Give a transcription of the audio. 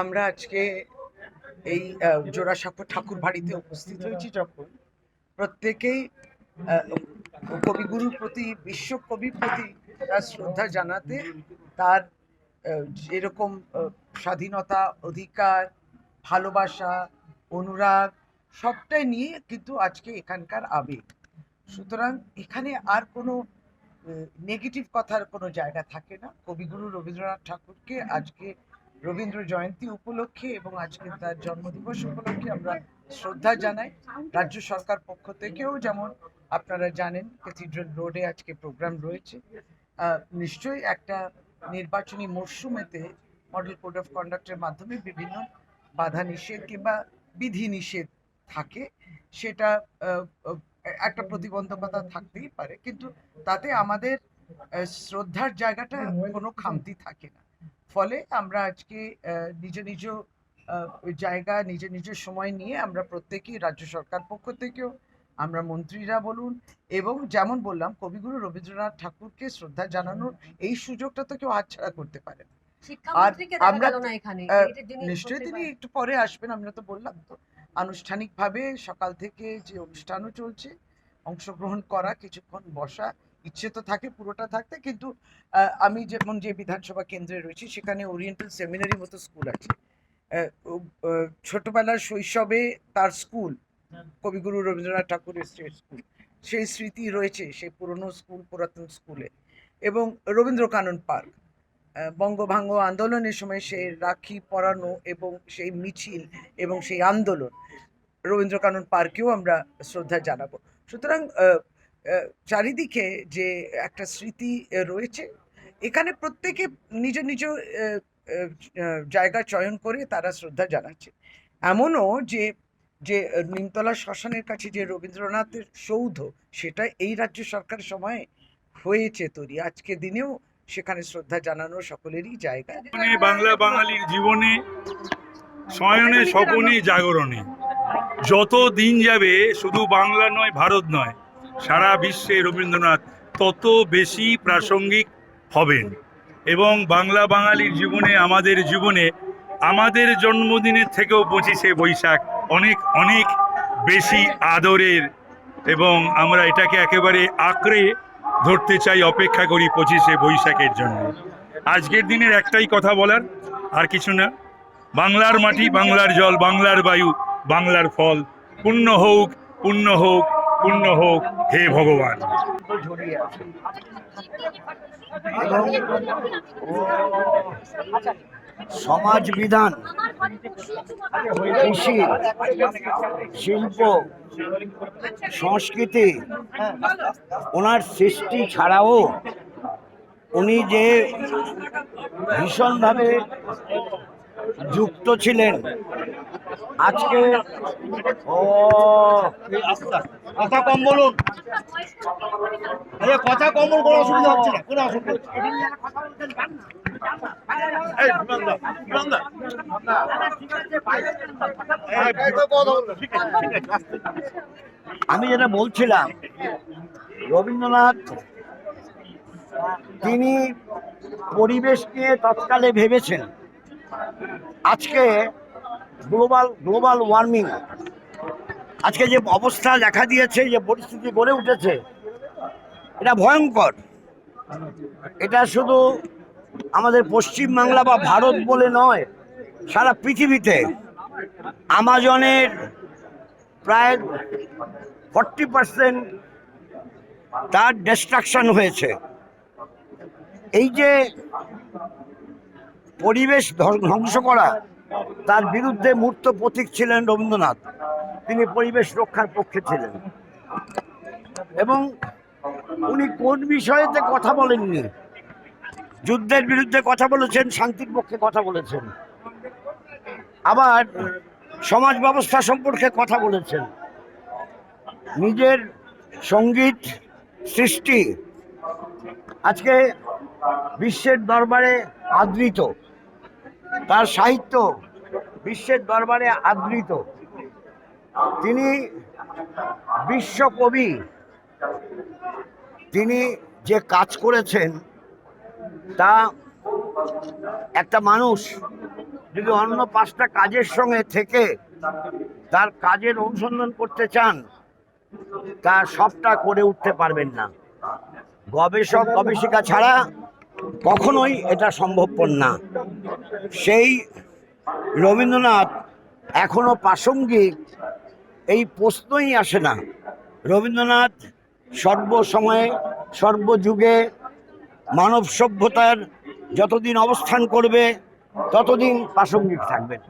আমরা আজকে এই জোড়াসাঁকো ঠাকুর বাড়িতে উপস্থিত হয়েছি যখন। প্রত্যেকেই কবিগুরুর প্রতি বিশ্বকবির প্রতি তার শ্রদ্ধা জানাতে তার আহ, যেরকম স্বাধীনতা অধিকার ভালোবাসা অনুরাগ সবটাই নিয়ে কিন্তু আজকে এখানকার আবেগ। সুতরাং এখানে আর কোনো নেগেটিভ কথার কোনো জায়গা থাকে না। কবিগুরু রবীন্দ্রনাথ ঠাকুরকে আজকে রবীন্দ্র জয়ন্তী উপলক্ষে এবং আজকে তার জন্মদিবস উপলক্ষে আমরা শ্রদ্ধা জানাই। রাজ্য সরকার পক্ষ থেকেও যেমন আপনারা জানেন ক্যাথিড্রাল রোডে আজকে প্রোগ্রাম রয়েছে। নিশ্চয়ই একটা নির্বাচনী মরশুমেতে মডেল কোড অফ কন্ডাক্টের মাধ্যমে বিভিন্ন বাধা নিষেধ কিংবা বিধি নিষেধ থাকে। সেটা একটা প্রতিবন্ধকতা থাকতেই পারে। কিন্তু তাতে আমাদের শ্রদ্ধার জায়গাটা কোনো খামতি থাকে না। ফলে আমরা আজকে নিজ নিজ জায়গা নিজ নিজ সময় নিয়ে আমরা প্রত্যেকেই রাজ্য সরকার পক্ষ থেকেও আমরা মন্ত্রীরা বলুন এবং যেমন বললাম কবিগুরু রবীন্দ্রনাথ ঠাকুরকে শ্রদ্ধা জানানোর এই সুযোগটা তো কেউ হাতছাড়া করতে পারে দেখা আমরা, নিশ্চয়ই তিনি একটু পরে আসবেন আমরা তো বললাম তো। আনুষ্ঠানিকভাবে সকাল থেকে যে অনুষ্ঠানও চলছে অংশগ্রহণ করা কিছুক্ষণ বসা ইচ্ছে তো থাকে, পুরোটা থাকতে। কিন্তু আমি যেমন যে বিধানসভা কেন্দ্রে রয়েছি, সেখানে ওরিয়েন্টাল সেমিনারি মতো স্কুল আছে। ছোটবেলার শৈশবে তার স্কুল কবিগুরু রবীন্দ্রনাথ ঠাকুরের স্টেট স্কুল সেই স্মৃতি রয়েছে, সেই পুরনো স্কুল পুরাতন স্কুলে এবং রবীন্দ্র কানন পার্ক বঙ্গভঙ্গ আন্দোলনের সময় সেই রাখি পরানো এবং সেই মিছিল এবং সেই আন্দোলন রবীন্দ্র কানন পার্কেও আমরা শ্রদ্ধা জানাব। সুতরাং চারিদিকে যে একটা স্মৃতি রয়েছে এখানে প্রত্যেকে নিজ নিজ জায়গা চয়ন করে তারা শ্রদ্ধা জানাচ্ছে। এমনও যে যে নিমতলা শ্মশানের কাছে যে রবীন্দ্রনাথের সৌধ সেটা এই রাজ্য সরকার সময়ে হয়েছে তৈরি। আজকে দিনেও সেখানে শ্রদ্ধা জানানো সকলেরই জায়গা। জীবনে বাংলা বাঙালির জীবনে শয়নে স্বপনে জাগরণে। যত দিন যাবে শুধু বাংলা নয় ভারত নয় সারা বিশ্বে রবীন্দ্রনাথ তত বেশি প্রাসঙ্গিক হবেন এবং বাংলা বাঙালির জীবনে, আমাদের জীবনে, আমাদের জন্মদিনের থেকেও পঁচিশে বৈশাখ অনেক অনেক বেশি আদরের এবং আমরা এটাকে একেবারে আঁকড়ে ধরতে চাই, অপেক্ষা করি পঁচিশে বৈশাখের জন্য। আজকের দিনের একটাই কথা বলার, আর কিছু না। বাংলার মাটি বাংলার জল, বাংলার বায়ু, বাংলার ফল। পুণ্য হোক পুণ্য হোক পুণ্য হোক, হে ভগবান। সমাজ বিধান কৃষি, শিল্প, সংস্কৃতি, ওনার সৃষ্টি ছাড়াও উনি যে ভীষণভাবে যুক্ত ছিলেন আজকে ও কথা কম বলুন। আরে কথা কম বলুন কোনো অসুবিধা হচ্ছে না কোনো অসুবিধা। আমি যেটা বলছিলাম রবীন্দ্রনাথ তিনি পরিবেশ নিয়ে তৎকালে ভেবেছেন। আজকে গ্লোবাল গ্লোবাল ওয়ার্মিং আজকে যে অবস্থা দেখা দিয়েছে, যে পরিস্থিতি গড়ে উঠেছে, এটা ভয়ঙ্কর। এটা শুধু আমাদের পশ্চিম বাংলা বা ভারত বলে নয়, সারা পৃথিবীতে। আমাজনের প্রায় ফর্টি পার্সেন্ট তার ডিস্ট্রাকশন হয়েছে। এই যে পরিবেশ ধ্বং- ধ্বংস করা তার বিরুদ্ধে মূর্ত প্রতীক ছিলেন রবীন্দ্রনাথ। তিনি পরিবেশ রক্ষার পক্ষে ছিলেন। এবং উনি কোন বিষয়েতে কথা বলেননি? যুদ্ধের বিরুদ্ধে কথা বলেছেন, শান্তির পক্ষে কথা বলেছেন। আবার সমাজ ব্যবস্থা সম্পর্কে কথা বলেছেন। নিজের সংগীত সৃষ্টি আজকে বিশ্বের দরবারে আদৃত। তার সাহিত্য বিশ্বের দরবারে আদৃত। তিনি বিশ্বকবি। তিনি যে কাজ করেছেন, তা একটা মানুষ যদি অন্য পাঁচটা কাজের সঙ্গে থেকে তার কাজের অনুসন্ধান করতে চান, তা সবটা করে উঠতে পারবেন না। গবেষক, গবেষিকা ছাড়া কখনোই এটা সম্ভবপর না। সেই রবীন্দ্রনাথ এখনও প্রাসঙ্গিক, এই প্রশ্নই আসে না। রবীন্দ্রনাথ সর্বসময়ে, সর্বযুগে মানব সভ্যতার যতদিন অবস্থান করবে, ততদিন প্রাসঙ্গিক থাকবেন